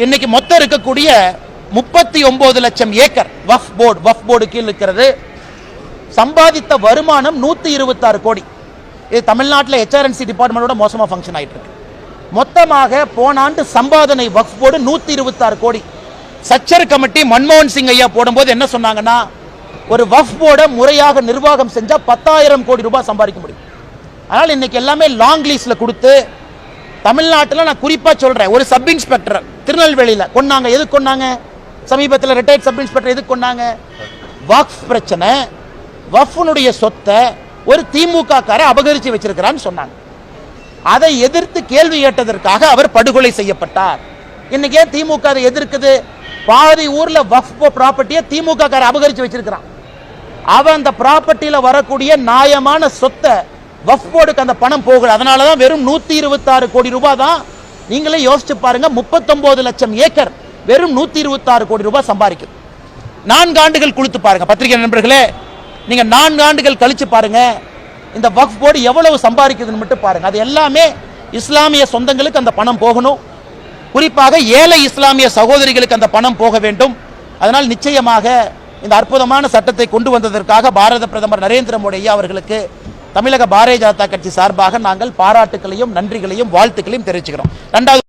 இன்னைக்கு மொத்தம் இருக்கக்கூடிய முப்பத்தி ஒன்பது லட்சம் acre waqf board waqf board கீழ் இருக்கிறது. சம்பாதித்த வருமானம் நூத்தி இருபத்தாறு கோடி. இது தமிழ்நாட்டில் ஹெச்ஆர்என்சி டிபார்ட்மெண்ட்டோட மோசமா ஃபங்க்ஷன் ஆயிட்டு இருக்கு மொத்தமாக போன ஆண்டு சம்பாதனை வக்ஃப் போர்டு நூத்தி இருபத்தாறு கோடி. சச்சர் கமிட்டி மன்மோகன் சிங் ஐயா போடும்போது என்ன சொன்னாங்கன்னா ஒரு வஃப் போர்டை முறையாக நிர்வாகம் செஞ்சா பத்தாயிரம் கோடி ரூபாய் சம்பாதிக்க முடியும். அதனால் இன்னைக்கு எல்லாமே லாங் லீஸ்ல கொடுத்து தமிழ்நாட்டில் நான் குறிப்பாக சொல்கிறேன் ஒரு சப் இன்ஸ்பெக்டர் திருநெல்வேலியில். கொன்னாங்க. எது கொண்டாங்க சமீபத்தில் ரிட்டையர்ட் சப் இன்ஸ்பெக்டர் எதுக்கு கொன்னாங்க? வக்ஃப் பிரச்சனை. வஃப்னுடைய சொத்தை ஒரு திமுக அபகரித்து வச்சிருக்கிறான்னு சொன்னாங்க. அதை எதிர்த்து கேள்வி கேட்டதற்காக அவர் படுகொலை செய்யப்பட்டார். இன்னைக்கு ஏன் திமுக அதை எதிர்க்குது? பாதி ஊர்ல வஃப் ப்ராப்பர்ட்டியை திமுக காரை அபகரித்து வச்சிருக்கிறான். அவன் அந்த ப்ராப்பர்ட்டியில் வரக்கூடிய நியாயமான சொத்தை வஃப் போர்டுக்கு அந்த பணம் போகல. அதனால தான் வெறும் நூற்றி இருபத்தாறு கோடி ரூபாய் தான் நீங்களே யோசிச்சு பாருங்க முப்பத்தொம்போது லட்சம் ஏக்கர் வெறும் நூற்றி இருபத்தாறு கோடி ரூபாய் சம்பாதிக்குது. நான்கு ஆண்டுகள் கொடுத்து பாருங்க பத்திரிகை நண்பர்களே. நீங்கள் நான்கு ஆண்டுகள் கழித்து பாருங்க இந்த வக்ஃப் போர்டு எவ்வளவு சம்பாதிக்குதுன்னு மட்டும் பாருங்க. அது எல்லாமே இஸ்லாமிய சொந்தங்களுக்கு அந்த பணம் போகணும். குறிப்பாக ஏழை இஸ்லாமிய சகோதரிகளுக்கு அந்த பணம் போக வேண்டும். அதனால் நிச்சயமாக இந்த அற்புதமான சட்டத்தை கொண்டு வந்ததற்காக பாரத பிரதமர் நரேந்திர மோடி ஐயா அவர்களுக்கு தமிழக பாரதிய ஜனதா கட்சி சார்பாக நாங்கள் பாராட்டுகளையும் நன்றிகளையும் வாழ்த்துக்களையும் தெரிவிச்சுக்கிறோம். ரெண்டாவது